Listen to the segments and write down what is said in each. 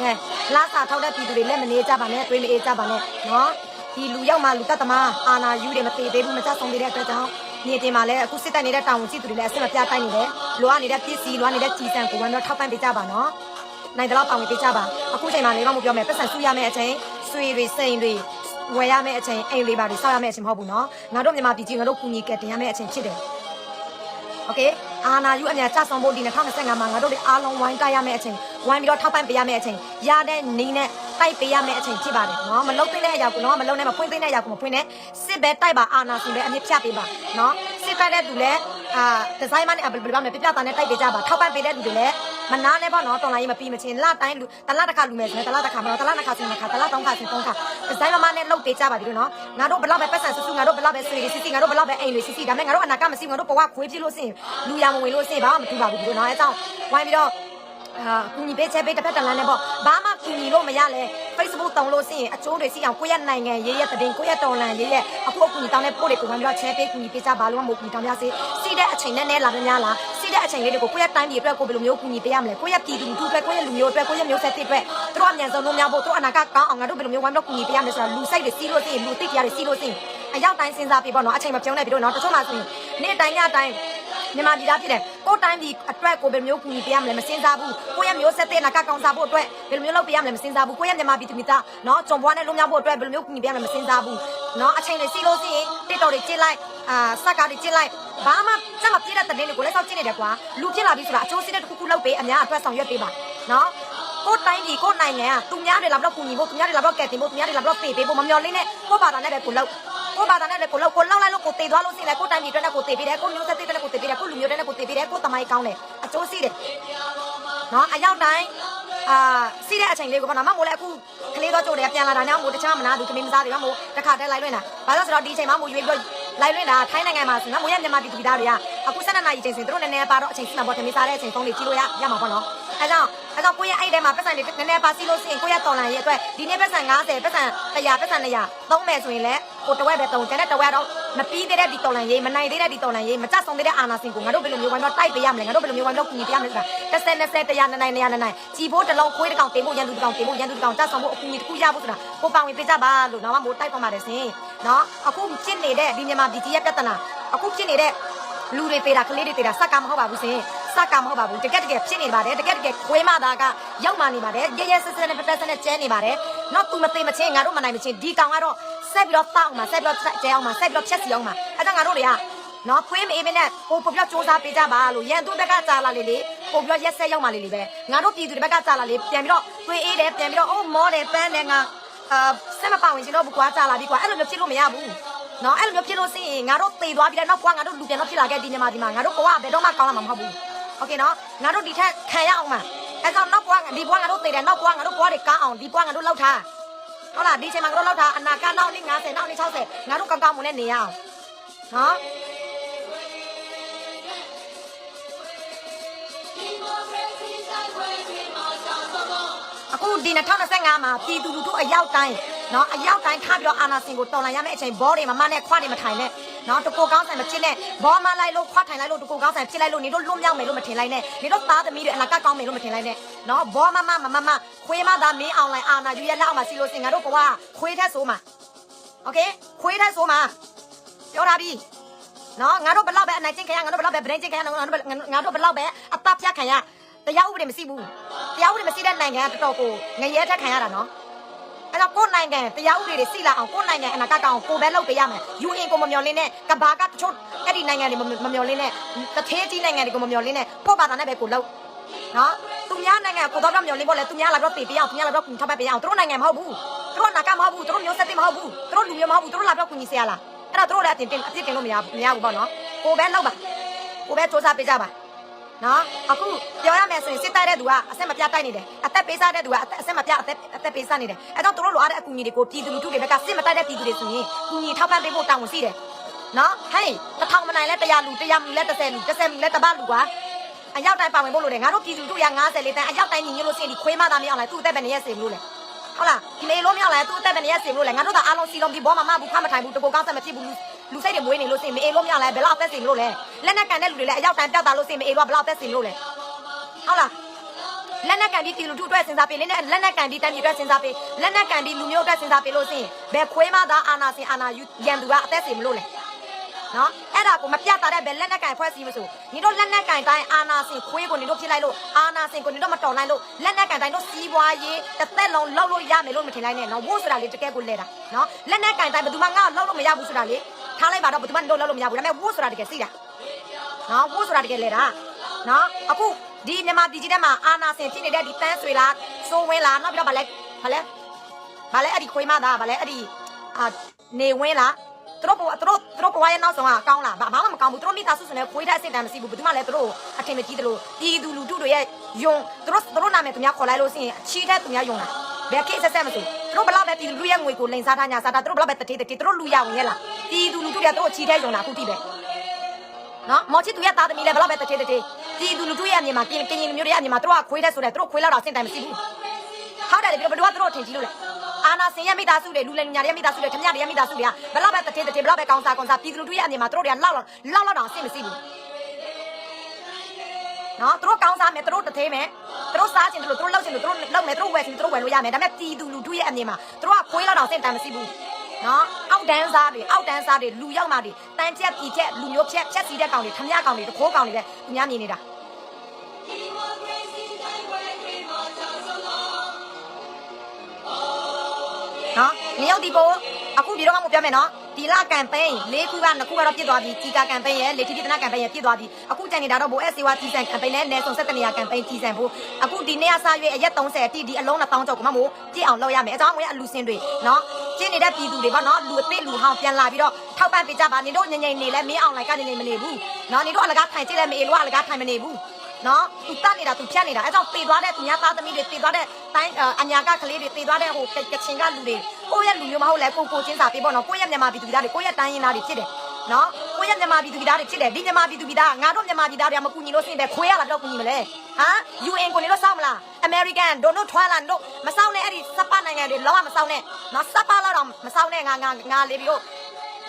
ကဲလာစာထောက်တဲ့ပြည်သူတွေလည်းမနေကြပါနဲ့တွေးမအေးကြပါနဲ့နော်ဒီလူရောက်မှလူတတ်သမားအာနာယူတွေမသေးသေးဘူးမကြဆုံးသေးတဲ့အတွက်ကြောင့်နေတင်မှာလည်းအခုစစ်တပ်နေတဲ့တာဝန်ရှိသူတွေလည်းအစစ်မပြတိုက်နေတယ်လိုအပ်နေတဲ့ပစ္စည်းလိုအပ်နေတဲ့ကြီးစံကိုဝန်တော့ထောက်ပံ့ပေးကြပါနော်နိုင်တော့ပါဝင်ပေးကြပါအခုချိန်မှာလေးတော့မပြောမယ်ပတ်စံဆူရမယ့်အချိန်ဆွေတွေစိန်တွေဝယ်ရမယ့်အချိန်အိမ်လေးပါတွေစောက်ရမယ့်အချိန်မဟုတ်ဘူးနော်ငါတို့မြန်မာပြည်ကြီးငါတို့ကူညီကယ်တင်ရမယ့်အချိန်ဖြစ်တယ် โอเคအာနာယူအမြကြဆောင်ဖို့ဒီ2025မှာငါတို့တွေအားလုံးဝိုင်းတိုက်ရမယ့်အချိန်ဝိုင်းပြီးတော့ထောက်ပံ့ပေးရမယ့်အချိန်ရတဲ့နေနဲ့တိုက်ပေးရမယ့်အချိန်ဖြစ်ပါတယ်နော်မလုံးသိတဲ့အရာကိုတော့မလုံးနဲ့မဖွင့်သိတဲ့အရာကိုမဖွင့်နဲ့စစ်ပဲတိုက်ပါအာနာဆိုပဲအမြင့်ဖြတ်ပေးပါနော်စစ်တိုက်တဲ့သူလည်းအာဒီဇိုင်းမနဲ့ဘယ်လိုပြောမလဲပြပြသားနဲ့တိုက်ပေးကြပါထောက်ပံ့ပေးတဲ့လူတွေလည်း မနာနဲ့ပေါ့နော်တော်လိုင်းမပြီးမချင်းလတိုင်းလူတလတစ်ခါလူမယ်ဆိုရင်တလတစ်ခါမတော့တလနှစ်ခါဆိုရင်တစ်ခါတလသုံးခါဆိုရင်သုံးခါဒီဇိုင်းမမနဲ့လှုပ်ပေးကြပါပြီလို့နော်ငါတို့ဘလောက်ပဲပတ်စံဆူဆူငါတို့ဘလောက်ပဲဆွေတွေစီစီငါတို့ဘလောက်ပဲအိမ်တွေစီစီဒါပေမဲ့ငါတို့အနာကမရှိငါတို့ဘဝခွေးပြလို့စင်လူရမဝင်လို့စင်ဘာမှမထူပါဘူးဒီလိုနော်အဲကြောင့်ဝိုင်းပြီးတော့ အာကူညီပေးချက်ပေးတစ်ဖက်တစ်လမ်းနဲ့ပေါ့ဘာမှကူညီလို့မရလဲ Facebook တောင်းလို့ရှိရင်အကျိုးတွေစီအောင်ကိုယ့်ရဲ့နိုင်ငံရေးရဲ့တည်င်းကိုယ့်ရဲ့တော်လန်ရေးရဲ့အခုအကူညီတောင်းတဲ့ပို့တွေကိုဝင်ပြီးတော့ချဲပေးကူညီပေးကြပါလို့မဟုတ်ကူညီတောင်းပြစေစီတဲ့အချိန်နဲ့နဲ့လာမများလားစီတဲ့အချိန်လေးတွေကိုကိုယ့်ရဲ့တိုင်းပြည်အတွက်ကိုဘယ်လိုမျိုးကူညီပေးရမလဲကိုယ့်ရဲ့ပြည်သူလူထုအတွက်ကိုယ့်ရဲ့လူမျိုးအတွက်ကိုယ့်ရဲ့မျိုးဆက်တွေအတွက်သူတို့အမြန်ဆုံးလို့များဖို့သူတို့အနာဂတ်ကောင်းအောင်ငါတို့ဘယ်လိုမျိုးဝိုင်းပြီးတော့ကူညီပေးရမလဲဆိုတာလူစိတ်တွေစီးလို့ရှိရင်လူသိတရားတွေစီးလို့ရှိရင်အရောက်တိုင်းစဉ်းစားပြီးပေါ့နော်အချိန်မပြုံးနဲ့ပြီးတော့နော်တချို့မှဆိုရင်နေ့တိုင်းညတိုင်း မြန်မာပြည်သားဖြစ်တယ်ကိုယ်တိုင်းပြည်အတွက်ကိုဘယ်လိုမျိုးကူညီပေးရမလဲမစင်စားဘူးကိုယ့်ရဲ့မျိုးဆက်တဲ့နာကကောင်စားဖို့အတွက်ဘယ်လိုမျိုးလုပ်ပေးရမလဲမစင်စားဘူးကိုယ့်ရဲ့မြန်မာပြည်သူမိသားနော်ဂျွန်ဘွားနဲ့လုံမြောက်ဖို့အတွက်ဘယ်လိုမျိုးကူညီပေးရမလဲမစင်စားဘူးနော်အချိန်လေးစီးလို့စီရင်တစ်တော်တွေကျစ်လိုက်အာစက်ကားတွေကျစ်လိုက်ဘာမှစက်မပြည့်တဲ့တဲ့တွေကိုလည်းစောက်ကျစ်နေတယ်ကွာလူဖြစ်လာပြီဆိုတာအချိုးစီးတဲ့တစ်ခုခုလုပ်ပေးအများအတွက်ဆောင်ရွက်ပေးပါနော်ကိုယ်တိုင်းပြည်ကိုယ်နိုင်ငံကသူများတွေလာပြီးတော့ကူညီဖို့သူများတွေလာပြီးတော့ကယ်တင်ဖို့သူများတွေလာပြီးတော့ပေးပေးဖို့မမျော်လင့်နဲ့ကိုယ့်ဘာသာနဲ့ပဲကိုလုပ် ကိုဘာသာနဲ့လည်းကိုလောက်ကိုလောက်လိုက်လို့ကိုတေသွားလို့ရှိရင်လည်းကိုတိုင်းပြည်အတွက်နဲ့ကိုတေပေးတယ်ကိုမျိုးဆက်တဲ့နဲ့ကိုတေပေးတယ်ကိုလူမျိုးတဲ့နဲ့ကိုတေပေးတယ်ကိုတမိုင်းကောင်းတယ်အကျိုးရှိတယ်နော်အရောက်တိုင်းအာစီးတဲ့အချိန်လေးကိုပေါ့နော်မမိုးလည်းအခုကလေးတော့ကြိုတယ်ပြန်လာတာနဲ့မိုးတခြားမနာသူခမင်းမစားတွေမမိုးတစ်ခါတည်းလိုက်လွင့်တာဘာလို့ဆိုတော့ဒီအချိန်မှာမိုးရွေးပြီးလိုက်လွင့်တာထိုင်းနိုင်ငံမှာဆိုနော်မိုးရဲ့မြန်မာပြည်သူပြည်သားတွေကအခု12နာရီချိန်စင်သူတို့နည်းနည်းပါတော့အချိန်စီမှာပေါ့ခမင်းစားတဲ့အချိန်ဖုန်းလေးကြည့်လို့ရရမှာပေါ့နော်အဲကြောင့် အဲကြောင့်ကိုရဲ့အဲ့ထဲမှာပတ်စံလေးနည်းနည်းပါစီလို့ရှိရင်ကိုရဲ့တော်လန်ရဲ့အတွက်ဒီနေ့ပတ်စံ90ပတ်စံ100ပတ်စံ200သုံးမယ်ဆိုရင်လည်းကိုတဝက်ပဲသုံးကျန်တဲ့တဝက်တော့မပြီးသေးတဲ့ဒီတော်လန်ရေးမနိုင်သေးတဲ့ဒီတော်လန်ရေးမကြဆုံးသေးတဲ့အာနာစင်ကိုငါတို့ဘယ်လိုမျိုးဝိုင်းတော့တိုက်ပေးရမလဲငါတို့ဘယ်လိုမျိုးဝိုင်းတော့ကူညီပေးရမလဲဆိုတာ30 20 100နိုင်နိုင်နိုင်နိုင်ကြည်ဖို့တစ်လုံးခွေးတစ်ကောင်တင်ဖို့ရန်သူတစ်ကောင်တင်ဖို့ရန်သူတစ်ကောင်ကြဆုံးဖို့အကူအညီတစ်ခုရဖို့ဆိုတာကိုပောင်ဝင်ပေးကြပါလို့တော့မို့တိုက်ပေါ်ပါတယ်စင်နော်အခုဖြစ်နေတဲ့ဒီမြန်မာပြည်ကြီးရဲ့ပြဿနာအခုဖြစ်နေတဲ့လူတွေသေးတာကလေးတွေသေးတာစက်ကမဟုတ်ပါဘူးစင် စက်ကမဟုတ်ပါဘူးတကယ်တကယ်ဖြစ်နေပါတယ်တကယ်တကယ်ခွေးမသားကရောက်မှနေပါတယ်ရဲရဲဆက်ဆက်နဲ့ပတက်ဆက်နဲ့ကျဲနေပါတယ်နော်သူမသေးမချင်းငါတို့မနိုင်မချင်းဒီကောင်ကတော့ဆက်ပြီးတော့တောက်မှာဆက်ပြီးတော့ကျဲအောင်မှာဆက်ပြီးတော့ဖြက်စီအောင်မှာအဲဒါငါတို့တွေကနော်ဖွေးမအေးမနဲ့ကိုပို့ပြစူးစမ်းပေးကြပါလို့ရန်သူဘက်ကကြာလာလေလေပို့ပြရက်ဆက်ရောက်မှလေလေပဲငါတို့ပြည်သူတွေဘက်ကကြာလာလေပြန်ပြီးတော့သွေးအေးတယ်ပြန်ပြီးတော့အိုးမောတယ်ပန်းတယ်ငါအာဆက်မပါဝင်ချင်တော့ဘူးကွာကြာလာပြီကွာအဲ့လိုမျိုးဖြစ်လို့မရဘူးနော်အဲ့လိုမျိုးဖြစ်လို့ရှိရင်ငါတို့သေသွားပြီတဲ့နောက်ကွာငါတို့လူပြန်တော့ဖြစ်လာခဲ့ဒီညမှာဒီမှာငါတို့ဘဝဘယ်တော့မှကောင်းလာမှာမဟုတ်ဘူး โอเคနော်ငါတို့ဒီထက်ခံရအောင်မှာအဲ့ကောင်နောက်ဘဝဒီဘဝငါတို့သေတယ်နောက်ဘဝငါတို့ဘဝတွေကောင်းအောင်ဒီဘဝငါတို့လောက်ထားဟုတ်လားဒီချိန်မှာငါတို့လောက်ထားအနာကနောက်နေ့90နောက်နေ့60ငါတို့ကောင်းကောင်းမွန်နဲ့နေရအောင်နော် အခုဒီ2025မှာပြည်သူလူထုအရောက်တိုင်း เนาะအရောက်တိုင်းထားပြီးတော့အာနာစင်ကိုတော်လှန်ရမယ့်အချိန်ဘောတွေမမနဲ့ခွားတွေမထိုင်နဲ့เนาะတကိုကောင်းဆိုင်မဖြစ်နဲ့ဘောမလိုက်လို့ခွားထိုင်လိုက်လို့တကိုကောင်းဆိုင်ဖြစ်လိုက်လို့နေတို့လွတ်မြောက်မယ်လို့မထင်လိုက်နဲ့နေတို့သားသမီးတွေအနာကကောင်းမယ်လို့မထင်လိုက်နဲ့เนาะဘောမမမမမခွေးမသားမင်းအောင်လိုက်အာနာယူရလက်အောင်မှာစီလို့စင်ငါတို့ဘဝခွေးထက်ဆိုးမှာโอเคခွေးထက်ဆိုးမှာပြောတာပြီနော်ငါတို့ဘလောက်ပဲအနိုင်ကျင့်ခံရငါတို့ဘလောက်ပဲဗရင်ကျင့်ခံရငါတို့ငါတို့ဘလောက်ပဲအသက်ဖြတ်ခံရတရားဥပဒေမရှိဘူးတရားဥပဒေမရှိတဲ့နိုင်ငံကတော်တော်ကိုငရဲထက်ခံရတာနော် အဲ့တော့ကိုယ်နိုင်ငံတရားဥပဒေတွေစီလာအောင်ကိုယ်နိုင်ငံအနာဂတ်ကောင်ကိုပဲလုပ်ပေးရမယ်။ UN ကိုမမျော်လင့်နဲ့ကဘာကတချို့အဲ့ဒီနိုင်ငံတွေမမျော်လင့်နဲ့တသေးကြီးနိုင်ငံတွေကိုမမျော်လင့်နဲ့ကိုယ့်ဘာသာနဲ့ပဲကိုလုပ်နော်သူများနိုင်ငံကိုတော့မျော်လင့်ဖို့လဲသူများလာတော့တည်ပြအောင်သူများလာတော့ကူထောက်ပံ့ပေးအောင်သူတို့နိုင်ငံမဟုတ်ဘူးသူတို့နာကမဟုတ်ဘူးသူတို့မျိုးဆက်တွေမဟုတ်ဘူးသူတို့လူမျိုးမဟုတ်ဘူးသူတို့လာတော့ကူညီစရာလားအဲ့တော့သူတို့လည်းအတင်တင်အပြစ်တင်လို့မရမရဘူးပေါ့နော်ကိုပဲလုပ်ပါကိုပဲစူးစမ်းပေးကြပါ နော်အခုပြောရမယ်ဆိုရင်စစ်တိုက်တဲ့သူကအဆက်မပြတ်တိုက်နေတယ်အသက်ပေးစားတဲ့သူကအသက်အဆက်မပြတ်အသက်အသက်ပေးစားနေတယ်အဲတော့သူတို့လိုအပ်တဲ့အကူအညီတွေကိုပြည်သူလူထုတွေဘက်ကစစ်မတိုက်တဲ့ပြည်သူတွေဆိုရင်ကူညီထောက်ပံ့ပေးဖို့တာဝန်ရှိတယ်နော်ဟေးတစ်ထောင်မနိုင်လဲ100လူ100လူလဲ30လူ30လူလဲတပတ်လူကွာအရောက်တိုင်းပါဝင်ဖို့လိုတယ်ငါတို့ပြည်သူတို့ရ90လေးတန်းအရောက်တိုင်းညီညွတ်လို့ရှိရင်ဒီခွေးမသားမအောင်လဲသူ့အသက်ပဲနေရစေလို့လေ ဟုတ်လားဒီမေလို့မရလဲသူ့အသက်ပဲနေရစေလို့လေငါတို့ကအားလုံးစီလုံးဒီဘောမမဘူးခမထိုင်ဘူးတကူကောင်းစက်မဖြစ်ဘူးလူစိတ်တွေမွေးနေလို့ရှိရင်မအေးလို့မရလဲဘယ်တော့အသက်စင်လို့လဲလက်နဲ့ကန်တဲ့လူတွေလည်းအရောက်တိုင်းပြောက်တာလို့ရှိရင်မအေးလို့ဘယ်တော့အသက်စင်လို့လဲဟုတ်လားလက်နက်ကန်ပြီးပြည်လူထုအတွက်စဉ်းစားပေးလက်နက်လက်နက်ကန်ပြီးတမ်းပြည်အတွက်စဉ်းစားပေးလက်နက်ကန်ပြီးလူမျိုးအတွက်စဉ်းစားပေးလို့ရှိရင်ဘယ်ခွေးမှသာအာနာစင်အာနာယူရန်သူကအသက်စီမလို့လဲနော် အဲ့ဒါကိုမပြတာတဲ့ဘယ်လက်နက်ကန်ဖွဲ့စည်းမဆိုညီတို့လက်နက်ကန်တိုင်းအာနာစင်ခွေးကိုညီတို့ဖြစ်လိုက်လို့အာနာစင်ကိုညီတို့မတော်နိုင်လို့လက်နက်ကန်တိုင်းတို့စီးပွားရေးတစ်သက်လုံးလောက်လို့ရမယ်လို့မထင်လိုက်နဲ့နော်ဝို့ဆိုတာလေတကယ်ကိုလဲတာနော်လက်နက်ကန်တိုင်းဘယ်သူမှငါ့ကိုလောက်လို့မရဘူးဆိုတာလေထားလိုက်ပါတော့ဘယ်သူမှတို့လောက်လို့မရဘူးဒါပေမဲ့ဝို့ဆိုတာတကယ်သိတာနော်ဘိုးဆိုတာတကယ်လေတာနော်အခုဒီမြန်မာပြည်ကြီးထဲမှာအာနာစင်ဖြစ်နေတဲ့ဒီတန်းဆွေလားစိုးဝင်းလားနောက်ပြီးတော့ဗာလဲဗာလဲဗာလဲအဲ့ဒီခွေးမသားဗာလဲအဲ့ဒီအာနေဝင်းလား သူတို့ဘသူတို့သူတို့ဘဝရဲ့နောက်ဆုံးကကောင်းလားဘာမှမကောင်းဘူးသူတို့မိသားစုစနေခွေးတဲ့အစ်တမ်းမရှိဘူးဘယ်သူမှလည်းသူတို့အထင်မကြီးသလိုပြည်သူလူထုတွေရဲ့ယုံသူတို့သူတို့နာမည်သူများခေါ်လိုက်လို့ရှိရင်အချီးတဲ့သူများယုံလားဘယ်ကိစ္စဆက်မဆိုသူတို့ဘလောက်ပဲပြည်သူလူရဲ့ငွေကိုလိန်စားထားညာစားတာသူတို့ဘလောက်ပဲတတိတတိသူတို့လူရဝင်ရဲ့လားပြည်သူလူထုတွေသူတို့အချီးတဲ့ယုံလားအခုတိပဲနော်မော်ချီသူရဲ့သားသမီးလည်းဘလောက်ပဲတထေးတထေးဒီသူလူထုရဲ့အမြင်မှာကင်ကင်ရင်မျိုးတွေရဲ့အမြင်မှာသူတို့ကခွေးတဲ့ဆိုတဲ့သူတို့ခွေးလောက်တော့စင်တိုင်မရှိဘူးဟုတ်တယ်လေပြီးတော့ဘယ်သူကသူတို့ထင်ကြီးလို့လဲ အာနာစင်ရဲ့မိသားစုတွေလူလင်ညာတွေရဲ့မိသားစုတွေခမရတွေရဲ့မိသားစုတွေကဘလောက်ပဲတထေးတထေးဘလောက်ပဲကောင်းစားကောင်းစားပြည်သူလူထုရဲ့အမြင်မှာသူတို့တွေကလောက်လောက်လောက်လောက်တော့အဆင်မရှိဘူးနော်သူတို့ကောင်းစားမယ်သူတို့တထေးမယ်သူတို့စားချင်တယ်လို့သူတို့လောက်ချင်လို့သူတို့လောက်မယ်သူတို့ဝယ်ချင်သူတို့ဝယ်လို့ရမယ်ဒါပေမဲ့ပြည်သူလူထုရဲ့အမြင်မှာသူတို့ကခွေးလောက်တော့စင်တိုင်မရှိဘူးနော်အောက်တန်းစားတွေအောက်တန်းစားတွေလူရောက်မှတွေတန်ချက်ပြည်ချက်လူမျိုးဖြက်ဖြက်စီတဲ့ကောင်တွေထမရကောင်တွေတခိုးကောင်တွေပဲသူများမြင်နေတာ နော်နေရောက်ဒီကိုအခုဒီတော့မှမပြောမယ်နော်ဒီလကမ်ပိန်း၄ခုက2ခုကတော့ပြည့်သွားပြီជីကာကမ်ပိန်းရဲ့လေတီတီတနာကမ်ပိန်းရဲ့ပြည့်သွားပြီအခုကြံနေတာတော့ဘိုးအက်စီဝါတီဆန်ကမ်ပိန်းနဲ့နယ်ဆုံဆက်တနေရကမ်ပိန်းတီဆန်ဖို့အခုဒီနေ့ကစရွေးအရက်30အတိဒီအလုံး1000ကျော်ကမှမို့ပြည့်အောင်လုပ်ရမယ်အကြောင်းဝင်အလူစင်တွေနော်ကျင်းနေတဲ့ပြည်သူတွေပေါ့နော်လူအစ်စ်လူဟောင်းပြန်လာပြီးတော့ထောက်ပံ့ပေးကြပါနေတို့ငငိမ့်နေလဲမင်းအောင်လိုက်ကနေနေမနေဘူးနော်နေတို့အလကားထိုင်ကြည့်လဲမအေလို့အလကားထိုင်မနေဘူး နော်သူတတ်နေတာသူဖြတ်နေတာအဲကြောင့်တေသွားတဲ့သူများသားသမီးတွေတေသွားတဲ့တိုင်းအညာကကလေးတွေတေသွားတဲ့ဟိုကချင်ကလူတွေကိုယ့်ရဲ့လူမျိုးမဟုတ်လဲကိုကိုချင်းစာပေးပေါ့နော်ကိုယ့်ရဲ့မြန်မာပြည်သူပြည်သားတွေကိုယ့်ရဲ့တိုင်းရင်းသားတွေဖြစ်တယ်နော်ကိုယ့်ရဲ့မြန်မာပြည်သူပြည်သားတွေဖြစ်တယ်ဒီမြန်မာပြည်သူပြည်သားငါတို့မြန်မာပြည်သားတွေကမကူညီလို့စင်ပဲခွေးရလာတော့ကူညီမလဲဟမ် UN ကိုနေတော့စောင့်မလား American ဒိုနိုထွာလာတို့မစောင့်နဲ့အဲ့ဒီစပနိုင်ငံတွေလောကမစောင့်နဲ့နော်စပလောက်တော့မစောင့်နဲ့ငါငါငါလေးပြီးတော့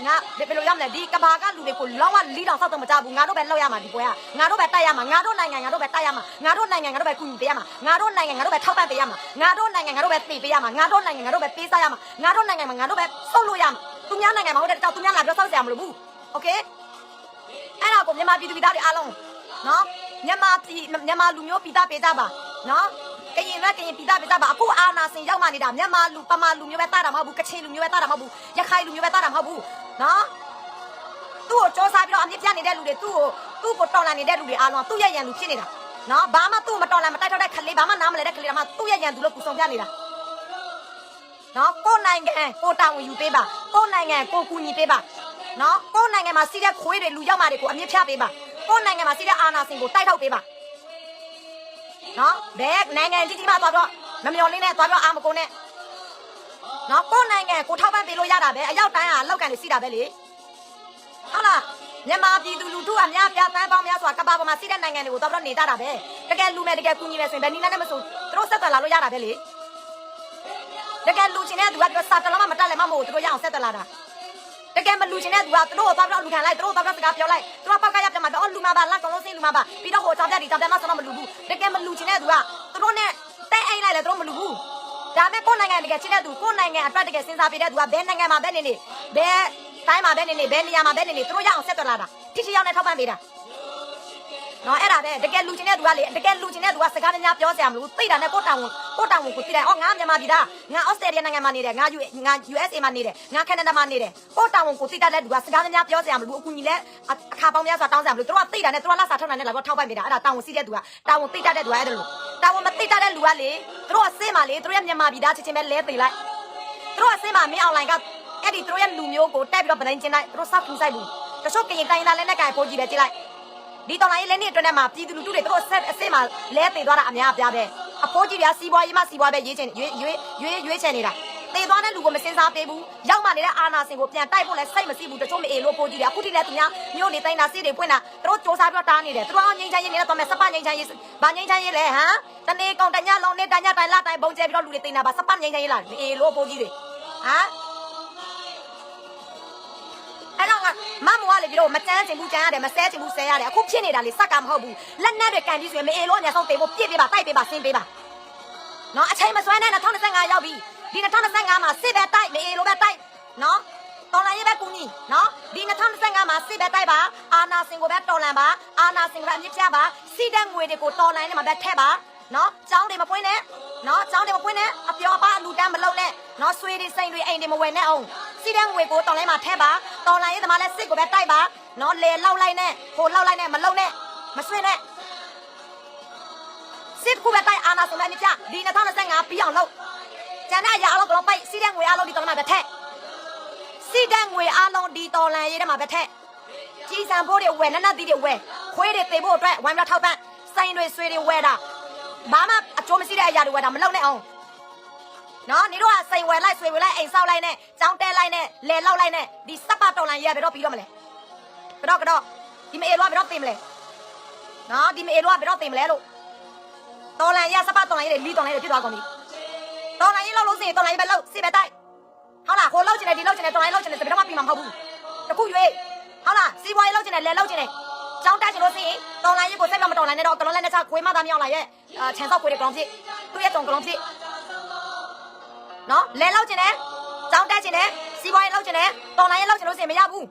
ငါဘယ်ဘယ်လိုရမလဲဒီကဘာကလူတွေကိုလောကလီတောင်ဆောက်တော့မကြဘူးငါတို့ပဲလောက်ရမှာဒီပွဲကငါတို့ပဲတိုက်ရမှာငါတို့နိုင်ငံငါတို့ပဲတိုက်ရမှာငါတို့နိုင်ငံငါတို့ပဲကူညီပေးရမှာငါတို့နိုင်ငံငါတို့ပဲထောက်ပံ့ပေးရမှာငါတို့နိုင်ငံငါတို့ပဲပေးပေးရမှာငါတို့နိုင်ငံငါတို့ပဲပေးစားရမှာငါတို့နိုင်ငံမှာငါတို့ပဲစုပ်လို့ရမှာသူများနိုင်ငံမှာဟုတ်တယ်တောက်သူများလာပြောဆောက်ကြရမလို့ဘူးโอเคအဲ့ဒါကိုမြန်မာပြည်သူပြည်သားတွေအားလုံးနော်မြန်မာပြည်မြန်မာလူမျိုးပြည်သားပေးကြပါနော်ကရင်နဲ့ကရင်ပြည်သားပေးကြပါအခုအာနာစင်ရောက်မှနေတာမြန်မာလူပမာလူမျိုးပဲတာတာမဟုတ်ဘူးကချင်လူမျိုးပဲတာတာမဟုတ်ဘူးရခိုင်လူမျိုးပဲတာတာမဟုတ်ဘူး နော်သူ့ကိုစ조사ပြီးတော့အမြင့်ပြနေတဲ့လူတွေသူ့ကိုသူ့ကိုတော်လန်နေတဲ့လူတွေအားလုံးသူ့ရဲ့ရန်သူဖြစ်နေတာနော်ဘာမှသူ့မတော်လန်မတိုက်ထောက်တဲ့ခလေးဘာမှနားမလဲတဲ့ခလေးကမှသူ့ရဲ့ရန်သူလို့ပူဆောင်ပြနေတာနော်ကိုယ်နိုင်ငံကိုတာဝန်ယူပေးပါကိုယ်နိုင်ငံကိုကူညီပေးပါနော်ကိုယ်နိုင်ငံမှာစီးတဲ့ခွေးတွေလူရောက်မှတွေကိုအမြင့်ဖြတ်ပေးပါကိုယ်နိုင်ငံမှာစီးတဲ့အာဏာစင်ကိုတိုက်ထောက်ပေးပါနော်ဘယ်နိုင်ငံကြီးကြီးမှသွားတော့မမျော်လင်းနဲ့သွားတော့အာမကုန်နဲ့ နော်ကိုယ်နိုင်ငံကိုထောက်ပံ့ပေးလို့ရတာပဲအရောက်တိုင်းဟာလောက်ကန်နေစီးတာပဲလေဟုတ်လားမြန်မာပြည်သူလူထုကများပြားတန်းပေါင်းများစွာကပ္ပပေါ်မှာစီးတဲ့နိုင်ငံတွေကိုတော့တော့နေကြတာပဲတကယ်လူမဲ့တကယ်ကူညီမဲ့ဆိုရင်ဘယ်နည်းနဲ့မဆိုသူတို့ဆက်သွယ်လာလို့ရတာပဲလေတကယ်လူချင်းတဲ့သူကပြောစာတလုံးမှမတက်လည်းမမဟုတ်သူတို့ရအောင်ဆက်သွယ်လာတာတကယ်မလူချင်းတဲ့သူကသူတို့တော့တော့လူခံလိုက်သူတို့တော့တော့စကားပြောလိုက်သူတို့ပောက်ကရပြမှာတော့လူမပါလက်ကောင်လုံးစင်းလူမပါပြီးတော့ဟိုကြောင်ပြတ်ဒီကြောင်ပြတ်မဆိုတော့မလူဘူးတကယ်မလူချင်းတဲ့သူကသူတို့နဲ့တဲ့အိမ်လိုက်လေသူတို့မလူဘူး ဒါပေမဲ့ကိုယ်နိုင်ငံတကယ်ချင်းတဲ့သူကိုယ်နိုင်ငံအတွက်တကယ်စဉ်းစားပေးတဲ့သူကဘယ်နိုင်ငံမှာပဲနေနေဘယ်တိုင်းမှာပဲနေနေဘယ်နေရာမှာပဲနေနေသူတို့ရအောင်ဆက်သွယ်လာတာထိထိရောက်နဲ့ထောက်ပံ့ပေးတာနော်အဲ့ဒါပဲတကယ်လူချင်းတဲ့သူကလေတကယ်လူချင်းတဲ့သူကစကားများပြောစရာမလိုဘူးသိတာနဲ့ကိုတောင်ဝင် ကိုတောင်ဝင်ကိုသိတယ်အော်ငါမြန်မာပြည်သားငါဩစတြေးလျနိုင်ငံမှာနေတယ်ငါ U ငါ USA မှာနေတယ်ငါကနေဒါမှာနေတယ်ကိုတောင်ဝင်ကိုသိတတ်တဲ့သူကစကားများပြောစရာမလိုဘူးအကူကြီးလဲအခါပေါင်းများစွာတောင်းစရာမလိုသူတို့ကသိတာနဲ့သူတို့ကလာစာထုတ်နိုင်တယ်လာတော့ထောက်ပံ့ပေးတာအဲ့ဒါတောင်ဝင်စီးတဲ့သူကတောင်ဝင်သိတတ်တဲ့သူကအဲ့ဒါလို့တောင်ဝင်မသိတတ်တဲ့လူကလေသူတို့ကစင်းပါလေသူတို့ရဲ့မြန်မာပြည်သားချင်းချင်းပဲလဲသိလိုက်သူတို့အစင်းမှာမင်းအွန်လိုင်းကအဲ့ဒီသူတို့ရဲ့လူမျိုးကိုတက်ပြီးတော့ဗတိုင်းကျင်းလိုက်သူတို့စောက်ထူဆိုင်ဘူးတချို့ကရင်တိုင်းလာလဲနဲ့ကင်ဖိုးကြည့်ပဲကြည့်လိုက်ဒီတော်လိုင်းလေးနေ့အတွင်းထဲမှာပြည်သူလူထုတွေသူတို့ဆက်အစင်းမှာလဲသေးသွားတာအများအပြားပဲ အဖိုးကြီးတွေကစီးပွားရေးမှစီးပွားပဲရေးချင်ရွေးရွေးရွေးရွေးချင်နေတာသေသွားတဲ့လူကိုမစင်စားပေးဘူးရောက်မှနေတဲ့အာနာစင်ကိုပြန်တိုက်ဖို့လဲစိတ်မစီးဘူးတချို့မအေလို့ပိုးကြီးတယ်အခုထိလဲသူများမျိုးနေတိုင်းတာစီးတွေပွင့်တာသူတို့စ조사ပြီးတော့တားနေတယ်သူတို့ငိမ့်ချမ်းရေးနေတော့မယ်စပငိမ့်ချမ်းရေးဘာငိမ့်ချမ်းရေးလဲဟမ်တနေ့ကောင်တညလုံးနေတညတိုင်းလာတိုင်းပုံကျဲပြီးတော့လူတွေတင်တာပါစပငိမ့်ချမ်းရေးလားမအေလို့ပိုးကြီးတွေဟမ် မမောကလေပြီးတော့မကြမ်းချင်ဘူးကြမ်းရတယ်မဆဲချင်ဘူးဆဲရတယ်အခုဖြစ်နေတာလေစက်ကမဟုတ်ဘူးလက်နက်တွေကန်ပြီးဆိုရင်မအေလို့အများဆုံးတေဖို့ပြစ်ပေးပါတိုက်ပေးပါဆင်းပေးပါနော်အချိန်မစွမ်းနဲ့2025ရောက်ပြီဒီ2025မှာစစ်ပဲတိုက်မအေလို့ပဲတိုက်နော်တော်လန်ရေးပဲကူညီနော်ဒီ2025မှာစစ်ပဲတိုက်ပါအာနာစင်ကိုပဲတော်လန်ပါအာနာစင်ကိုပဲအမြင့်ပြပါစီတဲ့ငွေတွေကိုတော်လန်နဲ့မှာပဲထည့်ပါနော်ចောင်းတွေမပွင့်နဲ့နော်ចောင်းတွေမပွင့်နဲ့အပျော်ပါလူတန်းမလုံနဲ့နော်ဆွေတွေစိန်တွေအိမ်တွေမဝယ်နဲ့အောင် စီတဲ့ငွေကိုတော်လန်မှာထည့်ပါတော်လန်ရေးသမားလဲစစ်ကိုပဲတိုက်ပါနော်လေလောက်လိုက်နဲ့ဟိုလောက်လိုက်နဲ့မလုံနဲ့မဆွေနဲ့စစ်ကူပဲတိုက်အာနာစင်ပဲအမြင့်ပြဒီ2025ပြီးအောင်လုပ်ကျန်တဲ့အရာအလုံးကတော့ပိုက်စီတဲ့ငွေအလုံးဒီတော်လန်မှာပဲထည့်စီတန်းငွေအားလုံးဒီတော်လန်ရေးထဲမှာပဲထက်ကြီးစံဖို့တွေဝယ်နက်နက်သီးတွေဝယ်ခွေးတွေတေဖို့အတွက်ဝိုင်းမထောက်ပံ့စိုင်းတွေဆွေတွေဝယ်တာဘာမှအကျိုးမရှိတဲ့အရာတွေဝယ်တာမလုပ်နဲ့အောင် နော်နေတော့ကစိန်ဝယ်လိုက်ဆွေဝယ်လိုက်အိမ်ဆောက်လိုက်နဲ့ကြောင်းတဲလိုက်နဲ့လဲလောက်လိုက်နဲ့ဒီစပ်ပါတော်လန်ရေးရဘယ်တော့ပြီးတော့မလဲဘယ်တော့ကတော့ဒီမအေလွားဘယ်တော့တင်မလဲနော်ဒီမအေလွားဘယ်တော့တင်မလဲလို့တော်လန်ရေးစပ်ပါတော်လန်ရေးတွေလီတော်လန်ရေးတွေဖြစ်သွားကုန်ပြီတော်လန်ရေးလောက်လို့စရင်တော်လန်ရေးပဲလောက်စီပဲတိုက်ဟုတ်လားခိုးလောက်ချင်တယ်ဒီလောက်ချင်တယ်တော်လိုင်းလောက်ချင်တယ်ဘယ်တော့မှပြီးမှာမဟုတ်ဘူးတခုရွေးဟုတ်လားစီးပွားရေးလောက်ချင်တယ်လဲလောက်ချင်တယ်ကြောင်းတက်ချင်လို့စီတော်လိုင်းရေးကိုစိတ်မမတော်လိုင်းနဲ့တော့ကလုံးလဲနဲ့ချခွေးမသားမြောက်လာရဲ့အာခြံဆောက်ခွေးတွေကလုံးဖြစ်သူ့ရဲ့တုံကလုံးဖြစ် နော်လဲလောက်ချင်တယ်ကြောင်းတက်ချင်တယ်စီးပွားရေးလောက်ချင်တယ်တော်လိုင်းရေးလောက်ချင်လို့စီမရဘူး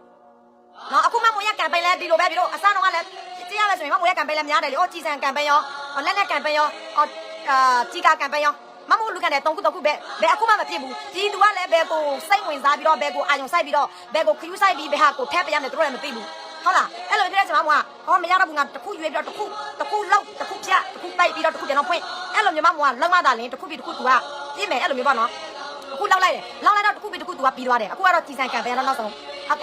နော်အခုမှမွေးရကမ်ပိန်းလဲဒီလိုပဲပြီးတော့အစတော့ကလည်းကြည့်ရမယ်ဆိုရင်မမွေးရကမ်ပိန်းလဲများတယ်လေဩကြည်စံကမ်ပိန်းရောလက်နဲ့ကမ်ပိန်းရောဩအာကြီးကာကမ်ပိန်းရောမမို့လူကန်တဲ့တုံးခုတုံးခုပဲဘယ်အခုမှမဖြစ်ဘူးဒီသူကလည်းဘယ်ကိုစိတ်ဝင်စားပြီးတော့ဘယ်ကိုအာယုံဆိုင်ပြီးတော့ဘယ်ကိုခရူးဆိုင်ပြီးဘယ်ဟာကိုထက်ပြရမယ်သူတို့လည်းမသိဘူးဟုတ်လားအဲ့လိုပြတဲ့ကျွန်မကဟောမရတော့ဘူးငါတစ်ခုရွေးပြီးတော့တစ်ခုတစ်ခုလောက်တစ်ခုပြတစ်ခုတိုက်ပြီးတော့တစ်ခုပြန်တော့ဖွင့်အဲ့လိုမျိုးမကလုံမသာလင်းတစ်ခုပြီးတစ်ခုသူကပြည့်မယ်အဲ့လိုမျိုးပေါ့နော် အခုလောက်လိုက်တယ်လောက်လိုက်တော့တစ်ခုပြီးတစ်ခုသူကပြီးသွားတယ်အခုကတော့ကြည်စံကံပဲတော့နောက်ဆုံး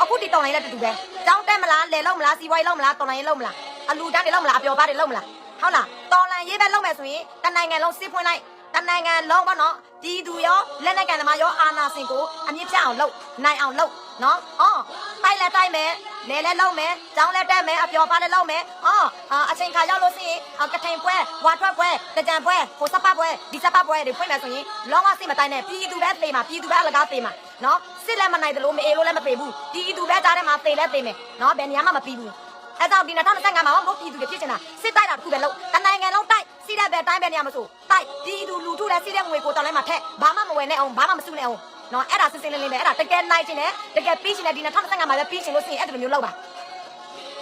အခုဒီတော်လိုင်းလည်းတူတူပဲကြောင်းတက်မလားလဲလောက်မလားစီဝိုင်းလောက်မလားတော်လိုင်းလောက်မလားအလူတန်းတွေလောက်မလားအပျော်ပါတွေလောက်မလားဟုတ်လားတော်လိုင်းရေးပဲလောက်မယ်ဆိုရင်တနိုင်ငံလုံးစစ်ဖွင့်လိုက်တနိုင်ငံလုံးပေါ့နော်ပြည်သူရောလက်နက်ကန်သမားရောအာနာစင်ကိုအမြင့်ပြအောင်လုပ်နိုင်အောင်လုပ် နော်ဟောတိုက်လက်တိုက်မယ်လဲလဲလုံးမယ်ကြောင်းလဲတက်မယ်အပျော်ပါလဲလုံးမယ်ဟောအာအချိန်ခါရောက်လို့ရှိရင်အာကထိန်ပွဲဝါထွက်ပွဲတကြံပွဲဟိုစပပွဲဒီစပပွဲတွေဖွင့်မယ်ဆိုရင်လောကစိတ်မတိုင်းနဲ့ပြည်သူပဲသေမှာပြည်သူပဲအလကားသေမှာနော်စစ်လည်းမနိုင်တယ်လို့မအေးလို့လည်းမသေဘူးပြည်သူပဲကြားထဲမှာသေလဲသေမယ်နော်ဘယ်နေရာမှမပြီးဘူးအဲ့တော့ဒီ2025မှာမဟုတ်ပြည်သူတွေဖြစ်နေတာစစ်တိုက်တာတစ်ခုပဲလို့တနိုင်ငံလုံးတိုက်စီးတဲ့ဘက်တိုင်းပဲနေရမဆိုတိုက်ပြည်သူလူထုလည်းစီးတဲ့ငွေကိုတောင်းလိုက်မှထက်ဘာမှမဝယ်နဲ့အောင်ဘာမှမစုနဲ့အောင် နော်အဲ့ဒါစစ်စစ်လင်းလင်းပဲအဲ့ဒါတကယ်နိုင်ချင်တယ်တကယ်ပြီးချင်တယ်ဒီ2025မှာပဲပြီးချင်လို့ရှိရင်အဲ့ဒီလိုမျိုးလုပ်ပါ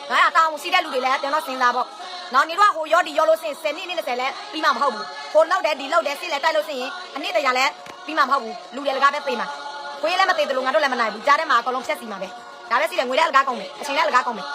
နော်အဲ့ဒါတောင်းစီးတဲ့လူတွေလည်းကျွန်တော်စဉ်းစားပေါ့နော်နေတော့ဟိုရောဒီရောလို့ရှိရင်10နှစ်နဲ့20လဲပြီးမှမဟုတ်ဘူးဟိုလောက်တယ်ဒီလောက်တယ်စစ်လဲတိုက်လို့ရှိရင်အနည်းတရာလဲပြီးမှမဟုတ်ဘူးလူတွေလကားပဲသိမှာခွေးလည်းမသိတယ်လို့ငါတို့လည်းမနိုင်ဘူးကြားထဲမှာအကုန်လုံးဖြတ်စီမှာပဲဒါပဲစီတယ်ငွေလည်းအလကားကောင်းမယ်အချိန်လည်းအလကားကောင်းမယ်